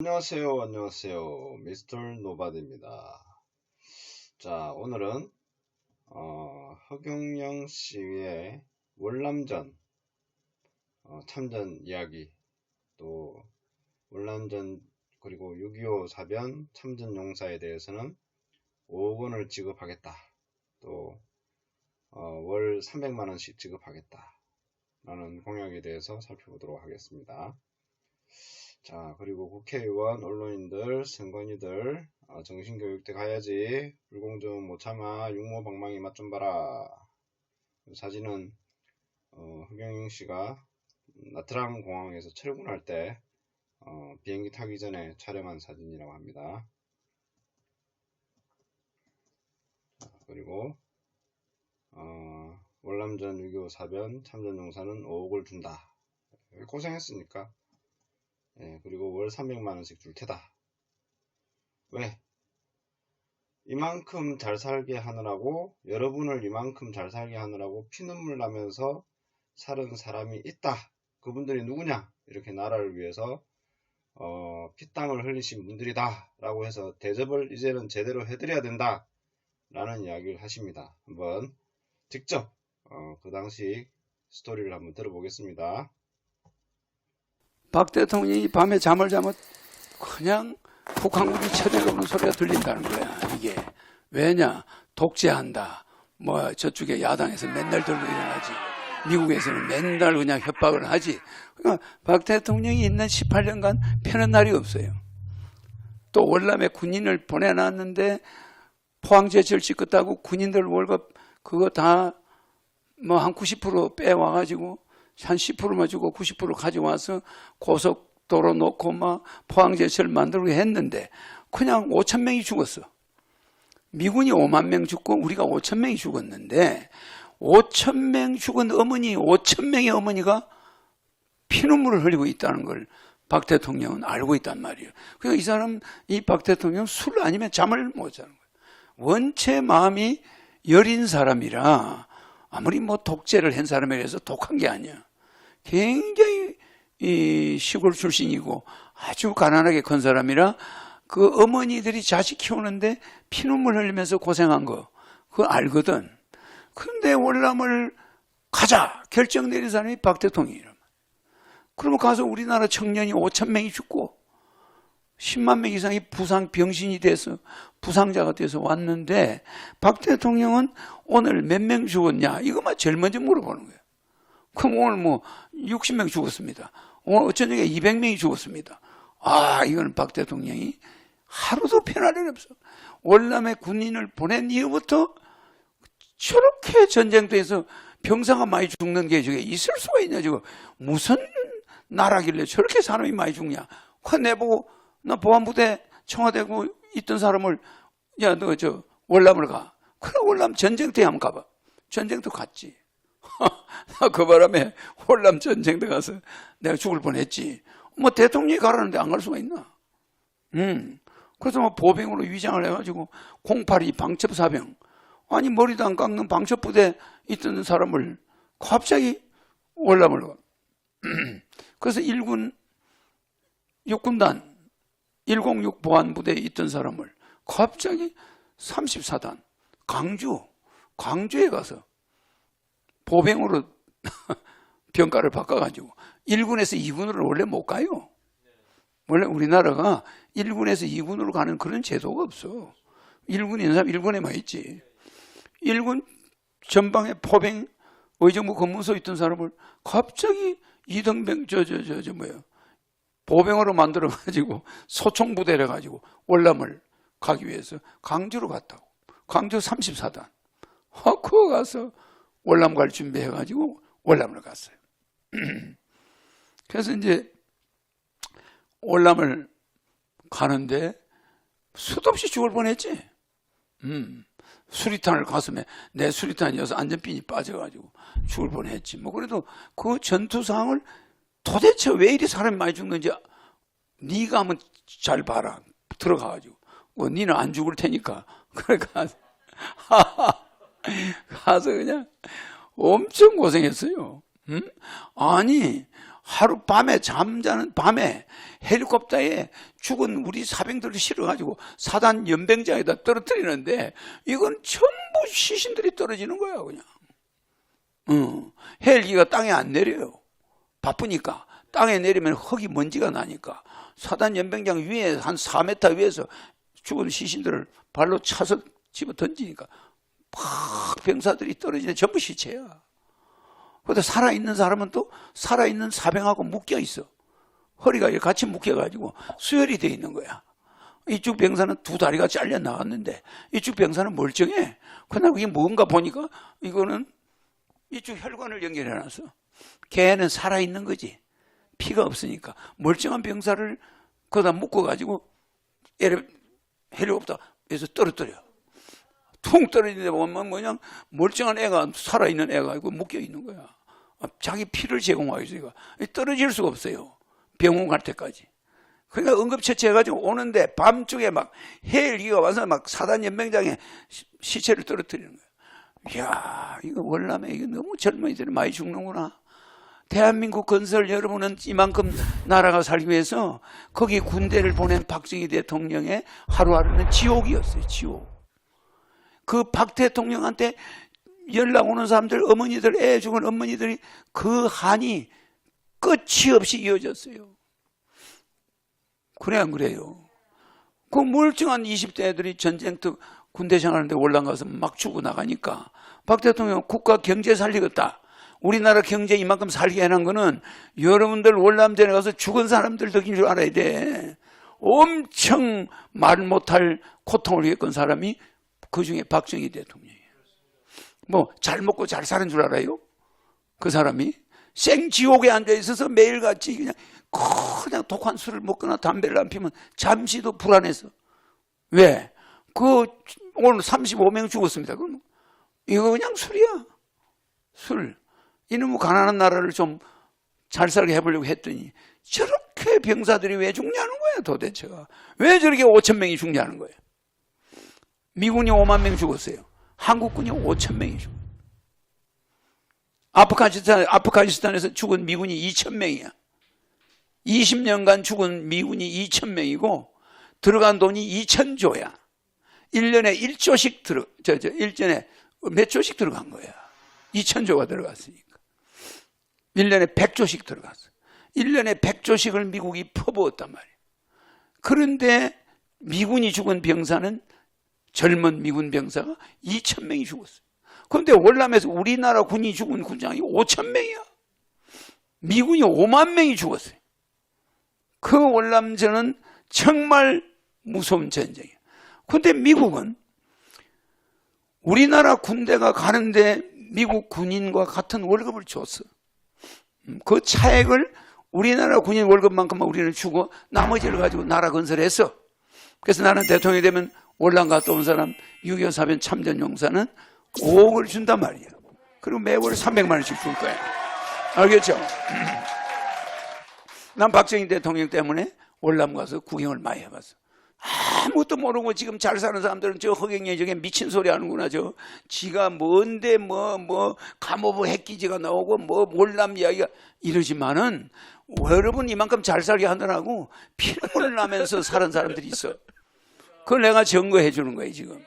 안녕하세요, 안녕하세요. 미스터 노바드입니다. 자, 오늘은 어, 허경영 씨의 월남전 어, 참전 이야기, 또 월남전 그리고 6.25 사변 참전 용사에 대해서는 5억 원을 지급하겠다. 또 어, 월 300만 원씩 지급하겠다. 라는 공약에 대해서 살펴보도록 하겠습니다. 자, 그리고 국회의원, 언론인들, 선관위들, 어, 정신교육대 가야지. 불공정 못 참아. 육모방망이 맛 좀 봐라. 사진은, 어, 허경영 씨가 나트랑 공항에서 철군할 때, 어, 비행기 타기 전에 촬영한 사진이라고 합니다. 자, 그리고, 어, 월남전 6.25 사변 참전용사는 5억을 준다. 고생했으니까 예, 그리고 월 300만원씩 줄 테다. 왜? 이만큼 잘 살게 하느라고, 여러분을 이만큼 잘 살게 하느라고 피눈물 나면서 살은 사람이 있다. 그분들이 누구냐? 이렇게 나라를 위해서, 어, 피땀을 흘리신 분들이다. 라고 해서 대접을 이제는 제대로 해드려야 된다. 라는 이야기를 하십니다. 한번 직접, 어, 그 당시 스토리를 한번 들어보겠습니다. 박 대통령이 밤에 잠을 자면 그냥 북한군이 쳐내려오는 소리가 들린다는 거야, 이게. 왜냐? 독재한다. 뭐, 저쪽에 야당에서 맨날 들고 일어나지. 미국에서는 맨날 그냥 협박을 하지. 그러니까 박 대통령이 있는 18년간 편한 날이 없어요. 또 월남에 군인을 보내놨는데 포항제철 찍었다고 군인들 월급 그거 다 뭐 한 90% 빼와가지고 한 10%만 주고 90% 가져와서 고속도로 놓고 막 포항제철 만들고 했는데 그냥 5천 명이 죽었어. 미군이 5만 명 죽고 우리가 5천 명이 죽었는데 5천 명 죽은 어머니, 5천 명의 어머니가 피눈물을 흘리고 있다는 걸 박 대통령은 알고 있단 말이에요. 그러니까 이 사람, 이 박 대통령 술 아니면 잠을 못 자는 거예요. 원체 마음이 여린 사람이라 아무리 뭐 독재를 한 사람에 비해서 독한 게 아니야. 굉장히 이 시골 출신이고 아주 가난하게 큰 사람이라 그 어머니들이 자식 키우는데 피눈물 흘리면서 고생한 거 그거 알거든. 근데 월남을 가자 결정 내린 사람이 박 대통령이란 말이야. 그러면 가서 우리나라 청년이 5천 명이 죽고 10만 명 이상이 부상 병신이 돼서 부상자가 돼서 왔는데 박 대통령은 오늘 몇 명 죽었냐 이것만 제일 먼저 물어보는 거예요. 그럼 오늘 뭐 60명 죽었습니다. 오늘 저녁에 200명이 죽었습니다. 아 이거는 박 대통령이 하루도 일 없어. 월남에 군인을 보낸 이후부터 저렇게 전쟁터에서 병사가 많이 죽는 게 저게 있을 수가 있냐 지금 무슨 나라길래 저렇게 사람이 많이 죽냐? 그 내보고 나 보안부대 청와대고 있던 사람을 야 너 저 월남을 가. 그래 월남 전쟁터에 한번 가봐. 전쟁터 갔지. 그 바람에 월남 전쟁터 가서 내가 죽을 뻔했지. 뭐 대통령이 가라는데 안 갈 수가 있나? 음. 그래서 뭐 보병으로 위장을 해가지고 082 방첩사병 아니 머리도 안 깎는 방첩부대 있던 사람을 갑자기 월남을 가. 그래서 1군 육군단 106 보안부대에 있던 사람을 갑자기 34단 강주 광주에 가서 보병으로 병가를 바꿔가지고 1군에서 2군으로 원래 못 가요. 원래 우리나라가 1군에서 2군으로 가는 그런 제도가 없어. 1군 있는 사람 1군에만 있지. 1군 전방에 포병 의정부 검문소 있던 사람을 갑자기 이등병 저 저 저 저 뭐야 보병으로 만들어 가지고 소총 부대를 가지고 월남을 가기 위해서 강주로 갔다고. 강주 34단. 어, 그거 가서 월남 갈 준비해 가지고 월남을 갔어요. 그래서 이제 월남을 가는데 수도 없이 죽을 뻔했지. 음. 수리탄을 가슴에 내 수리탄이어서 안전핀이 빠져가지고 죽을 뻔했지. 뭐 그래도 그 전투 상황을 도대체 왜 이리 사람이 많이 죽는지 네가 한번 잘 봐라. 들어가가지고 뭐 니는 안 죽을 테니까 가서 가서 그냥 엄청 고생했어요. 음? 아니 하루 밤에 잠자는 밤에 헬리콥터에 죽은 우리 사병들을 실어가지고 사단 연병장에다 떨어뜨리는데 이건 전부 시신들이 떨어지는 거야 그냥. 어, 헬기가 땅에 안 내려요. 바쁘니까 땅에 내리면 흙이 먼지가 나니까 사단 연병장 위에 한 4m 위에서 죽은 시신들을 발로 차서 집어 던지니까 팍 병사들이 떨어지는 전부 시체야. 그런데 살아있는 사람은 또 살아있는 사병하고 묶여 있어. 허리가 같이 묶여가지고 수혈이 돼 있는 거야. 이쪽 병사는 두 다리가 잘려 나갔는데 이쪽 병사는 멀쩡해. 그러나 그게 뭔가 보니까 이거는 이쪽 혈관을 연결해 놨어. 걔는 살아있는 거지. 피가 없으니까. 멀쩡한 병사를 거기다 묶어가지고 헬리콥터에서 떨어뜨려. 퉁 떨어지는데 보면 그냥 멀쩡한 애가 살아있는 애가 이거 묶여 있는 거야. 자기 피를 제공하기 위해서 떨어질 수가 없어요. 병원 갈 때까지. 그러니까 응급처치 해가지고 오는데 밤중에 막 헬기가 와서 막 사단 연맹장에 시- 시체를 떨어뜨리는 거야. 이야, 이거 월남에 이거 너무 젊은이들이 많이 죽는구나. 대한민국 건설 여러분은 이만큼 나라가 살기 위해서 거기 군대를 보낸 박정희 대통령의 하루하루는 지옥이었어요, 지옥. 그 박 대통령한테 연락 오는 사람들, 어머니들, 애 죽은 어머니들이 그 한이 끝이 없이 이어졌어요. 그래, 안 그래요? 그 멀쩡한 20대 애들이 전쟁터 군대 생활하는데 올라 가서 막 죽고 나가니까 박 대통령 국가 경제 살리겠다. 우리나라 경제 이만큼 살게 해놓은 거는 여러분들 월남전에 가서 죽은 사람들 덕인 줄 알아야 돼. 엄청 말 못할 고통을 겪은 사람이 그 중에 박정희 대통령이에요. 뭐 잘 먹고 잘 사는 줄 알아요? 그 사람이 생지옥에 앉아 있어서 매일같이 그냥 그냥 독한 술을 먹거나 담배를 안 피면 잠시도 불안해서 왜? 그 오늘 35명 죽었습니다. 그럼 이거 그냥 술이야. 술. 이놈의 가난한 나라를 좀 잘 살게 해보려고 했더니 저렇게 병사들이 왜 죽냐는 거야 도대체가. 왜 저렇게 5천 명이 죽냐는 거야. 미군이 5만 명 죽었어요. 한국군이 5천 명이 죽었어요. 아프가니스탄, 아프가니스탄에서 죽은 미군이 2천 명이야. 20년간 죽은 미군이 2천 명이고 들어간 돈이 2천 조야. 1년에 1조씩 들어, 저, 저, 1년에 몇 조씩 들어간 거야. 2천 조가 들어갔으니까. 1년에 100조씩 들어갔어. 1년에 100조씩을 미국이 퍼부었단 말이야. 그런데 미군이 죽은 병사는 젊은 미군 병사가 2천 명이 죽었어요. 그런데 월남에서 우리나라 군이 죽은 군장이 5천 명이야. 미군이 5만 명이 죽었어요. 그 월남전은 정말 무서운 전쟁이에요. 근데 미국은 우리나라 군대가 가는데 미국 군인과 같은 월급을 줬어. 음, 그 차액을 우리나라 군인 월급만큼만 우리는 주고 나머지를 가지고 나라 건설했어. 그래서 나는 대통령이 되면 월남 갔다 온 사람 6.25 사변 참전 용사는 5억을 준단 말이야. 그리고 매월 300만 원씩 줄 거야. 알겠죠? 난 박정희 대통령 때문에 월남 가서 구경을 많이 해봤어. 아무것도 모르고 지금 잘 사는 사람들은 저 허경영이 저게 미친 소리 하는구나. 저 지가 뭔데 뭐뭐 감호부 핵기지가 나오고 뭐 몰남 이야기가 이러지만은 여러분 이만큼 잘 살게 하느라고 피눈물 나면서 사는 사람들이 있어. 그걸 내가 증거해 주는 거예요 지금.